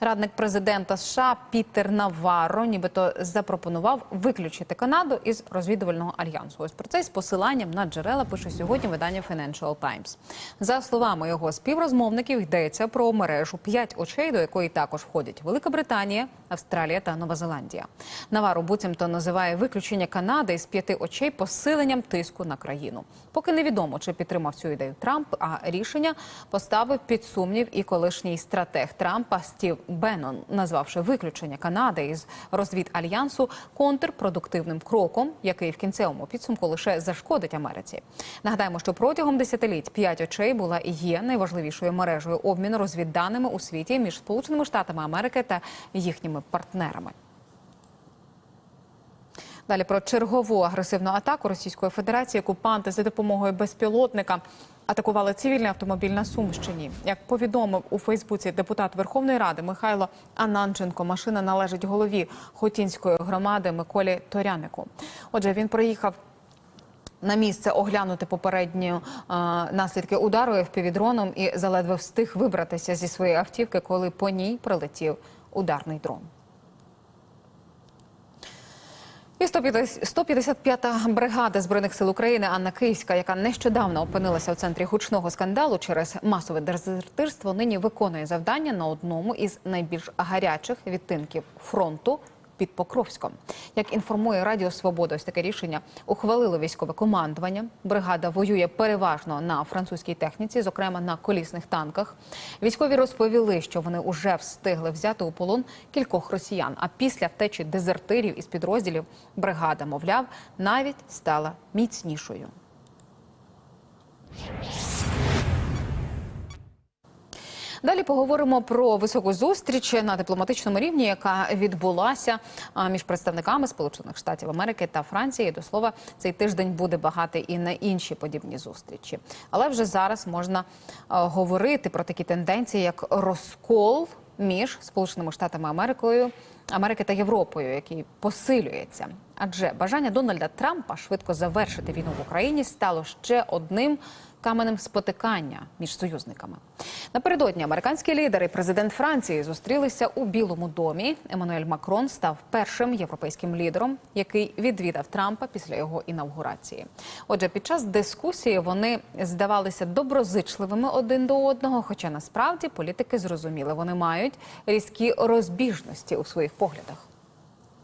Радник президента США Пітер Наварро нібито запропонував виключити Канаду із розвідувального альянсу. Ось про це з посиланням на джерела пише сьогодні видання Financial Times. За словами його співрозмовників, йдеться про мережу п'ять очей, до якої також входять Велика Британія, Австралія та Нова Зеландія. Наварро буцімто називає виключення Канади із п'яти очей посиленням тиску на країну. Поки невідомо, чи підтримав цю ідею Трамп, а рішення поставив під сумнів і колишній стратег Трампа Стів Беннон, назвавши виключення Канади із розвід альянсу контрпродуктивним кроком, який в кінцевому підсумку лише зашкодить Америці. Нагадаємо, що протягом десятиліть п'ять очей була і є найважливішою мережею обміну розвідданими у світі між Сполученими Штатами Америки та їхніми партнерами. Далі про чергову агресивну атаку Російської Федерації окупанти за допомогою безпілотника атакували цивільний автомобіль на Сумщині. Як повідомив у Фейсбуці депутат Верховної Ради Михайло Ананченко, машина належить голові Хотінської громади Миколі Торянику. Отже, він приїхав. На місце оглянути попередні наслідки удару FPV-дроном і заледве встиг вибратися зі своєї автівки, коли по ній прилетів ударний дрон. І 155-та бригада збройних сил України Анна Київська, яка нещодавно опинилася у центрі гучного скандалу через масове дезертирство, нині виконує завдання на одному із найбільш гарячих відтинків фронту. Під Покровськом, як інформує Радіо Свобода, ось таке рішення ухвалило військове командування. Бригада воює переважно на французькій техніці, зокрема на колісних танках. Військові розповіли, що вони вже встигли взяти у полон кількох росіян. А після втечі дезертирів із підрозділів бригада, мовляв, навіть стала міцнішою. Далі поговоримо про високу зустріч на дипломатичному рівні, яка відбулася між представниками Сполучених Штатів Америки та Франції. До слова, цей тиждень буде багатий і на інші подібні зустрічі. Але вже зараз можна говорити про такі тенденції, як розкол між Сполученими Штатами Америкою. Америки та Європою, який посилюється, адже бажання Дональда Трампа швидко завершити війну в Україні стало ще одним каменем спотикання між союзниками. Напередодні американські лідери і президент Франції зустрілися у Білому домі. Еммануель Макрон став першим європейським лідером, який відвідав Трампа після його інавгурації. Отже, під час дискусії вони здавалися доброзичливими один до одного. Хоча насправді політики зрозуміли, вони мають різкі розбіжності у своїх поглядах.